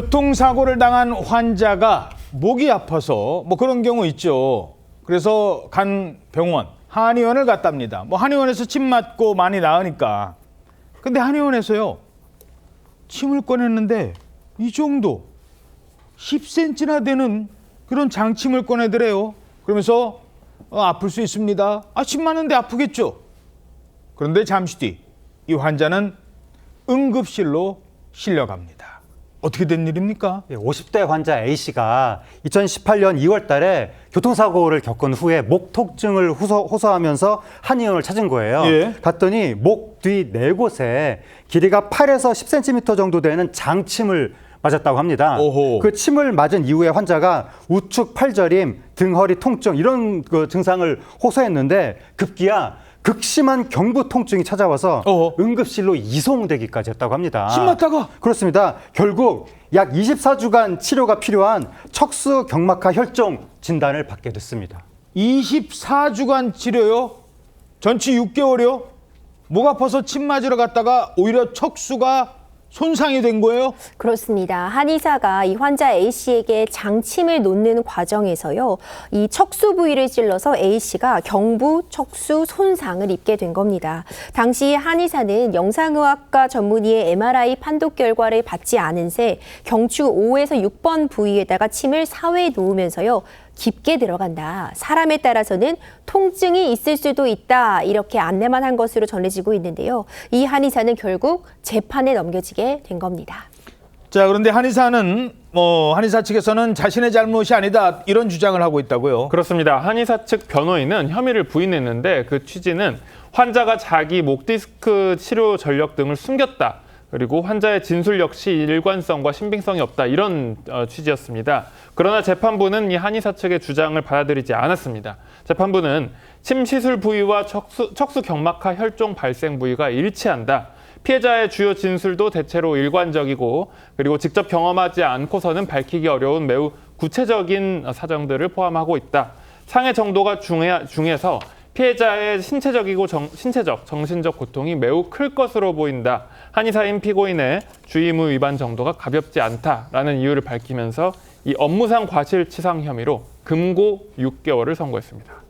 교통사고를 당한 환자가 목이 아파서 뭐 그런 경우 있죠. 그래서 간 병원, 한의원을 갔답니다. 뭐 한의원에서 침 맞고 많이 나으니까. 근데 한의원에서요. 침을 꺼냈는데 이 정도 10cm나 되는 그런 장침을 꺼내더래요. 그러면서 어, 아플 수 있습니다. 아, 침 맞는데 아프겠죠. 그런데 잠시 뒤 이 환자는 응급실로 실려갑니다. 어떻게 된 일입니까? 50대 예, 환자 A 씨가 2018년 2월 달에 교통사고를 겪은 후에 목 통증을 호소, 호소 하면서 한의원을 찾은 거예요. 예. 갔더니 목 뒤 네 곳에 길이가 8에서 10cm 정도 되는 장침을 맞았다고 합니다. 오호. 그 침을 맞은 이후에 환자가 우측 팔저림, 등 허리 통증 이런 그 증상을 호소했는데 급기야 극심한 경부 통증이 찾아와서 어허. 응급실로 이송되기까지 했다고 합니다. 침 맞다가? 그렇습니다. 결국 약 24주간 치료가 필요한 척수 경막하 혈종 진단을 받게 됐습니다. 24주간 치료요? 전치 6개월이요? 목 아파서 침 맞으러 갔다가 오히려 척수가 손상이 된 거예요? 그렇습니다. 한의사가 이 환자 A 씨에게 장침을 놓는 과정에서요, 이 척수 부위를 찔러서 A 씨가 경부 척수 손상을 입게 된 겁니다. 당시 한의사는 영상의학과 전문의의 MRI 판독 결과를 받지 않은 새 경추 5에서 6번 부위에다가 침을 사회에 놓으면서요. 깊게 들어간다. 사람에 따라서는 통증이 있을 수도 있다. 이렇게 안내만 한 것으로 전해지고 있는데요. 이 한의사는 결국 재판에 넘겨지게 된 겁니다. 자, 그런데 한의사는 뭐 한의사 측에서는 자신의 잘못이 아니다 이런 주장을 하고 있다고요. 그렇습니다. 한의사 측 변호인은 혐의를 부인했는데 그 취지는 환자가 자기 목 디스크 치료 전력 등을 숨겼다. 그리고 환자의 진술 역시 일관성과 신빙성이 없다. 이런 어, 취지였습니다. 그러나 재판부는 이 한의사 측의 주장을 받아들이지 않았습니다. 재판부는 침 시술 부위와 척수, 척수 경막하 혈종 발생 부위가 일치한다. 피해자의 주요 진술도 대체로 일관적이고 그리고 직접 경험하지 않고서는 밝히기 어려운 매우 구체적인 사정들을 포함하고 있다. 상해 정도가 중해, 중해서 피해자의 신체적이고 정, 신체적, 정신적 고통이 매우 클 것으로 보인다. 한의사인 피고인의 주의무 위반 정도가 가볍지 않다라는 이유를 밝히면서 이 업무상 과실치상 혐의로 금고 6개월을 선고했습니다.